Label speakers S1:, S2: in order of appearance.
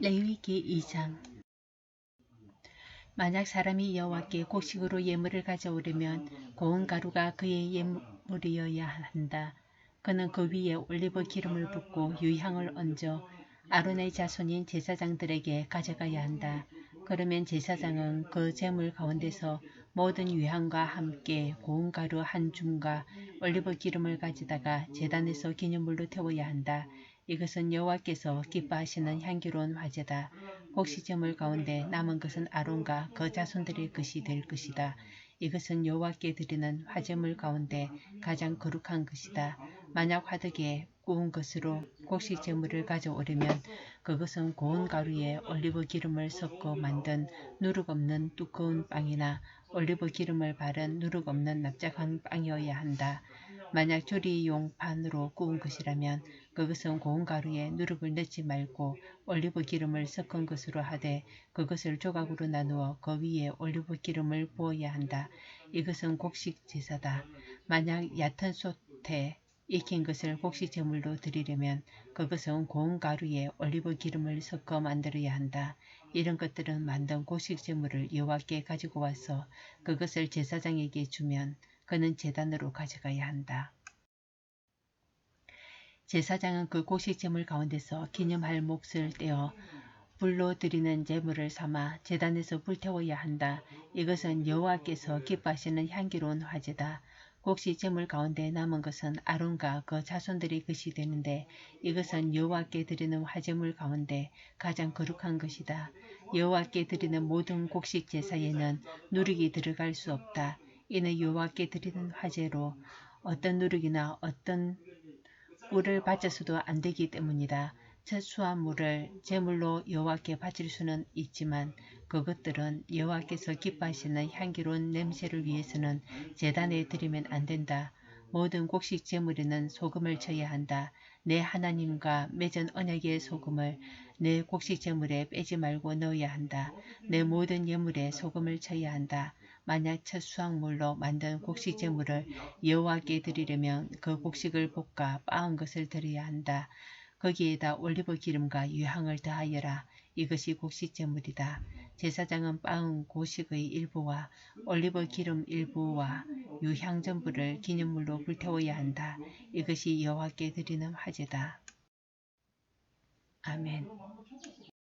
S1: 레위기 2장 만약 사람이 여호와께 곡식으로 예물을 가져오려면 고운 가루가 그의 예물이어야 한다. 그는 그 위에 올리브 기름을 붓고 유향을 얹어 아론의 자손인 제사장들에게 가져가야 한다. 그러면 제사장은 그 제물 가운데서 모든 유향과 함께 고운 가루 한 줌과 올리브 기름을 가져다가 제단에서 기념물로 태워야 한다. 이것은 여호와께서 기뻐하시는 향기로운 화제다. 곡식제물 가운데 남은 것은 아론과 그 자손들의 것이 될 것이다. 이것은 여호와께 드리는 화제물 가운데 가장 거룩한 것이다. 만약 화덕에 구운 것으로 곡식 제물을 가져오려면 그것은 고운 가루에 올리브 기름을 섞어 만든 누룩 없는 두꺼운 빵이나 올리브 기름을 바른 누룩 없는 납작한 빵이어야 한다. 만약 조리용 판으로 구운 것이라면 그것은 고운 가루에 누룩을 넣지 말고 올리브 기름을 섞은 것으로 하되 그것을 조각으로 나누어 그 위에 올리브 기름을 부어야 한다. 이것은 곡식 제사다. 만약 얕은 솥에 익힌 것을 곡식 제물로 드리려면 그것은 고운 가루에 올리브 기름을 섞어 만들어야 한다. 이런 것들은 만든 곡식 제물을 여호와께 가지고 와서 그것을 제사장에게 주면 그는 재단으로 가져가야 한다. 제사장은 그 곡식 제물 가운데서 기념할 몫을 떼어 불로 드리는 제물을 삼아 재단에서 불태워야 한다. 이것은 여호와께서 기뻐하시는 향기로운 화제다. 곡식 제물 가운데 남은 것은 아론과 그 자손들의 것이 되는데 이것은 여호와께 드리는 화제물 가운데 가장 거룩한 것이다. 여호와께 드리는 모든 곡식 제사에는 누룩이 들어갈 수 없다. 이는 여호와께 드리는 화제로 어떤 누룩이나 어떤 물을 바쳐서도 안 되기 때문이다. 채수한 물을 제물로 여호와께 바칠 수는 있지만 그것들은 여호와께서 기뻐하시는 향기로운 냄새를 위해서는 제단에 드리면 안 된다. 모든 곡식 제물에는 소금을 쳐야 한다. 내 하나님과 맺은 언약의 소금을 내 곡식 제물에 빼지 말고 넣어야 한다. 내 모든 예물에 소금을 쳐야 한다. 만약 첫 수확물로 만든 곡식 제물을 여호와께 드리려면 그 곡식을 볶아 빻은 것을 드려야 한다. 거기에다 올리브 기름과 유향을 더하여라. 이것이 곡식 제물이다. 제사장은 빻은 고식의 일부와 올리브 기름 일부와 유향 전부를 기념물로 불태워야 한다. 이것이 여호와께 드리는 화제다. 아멘.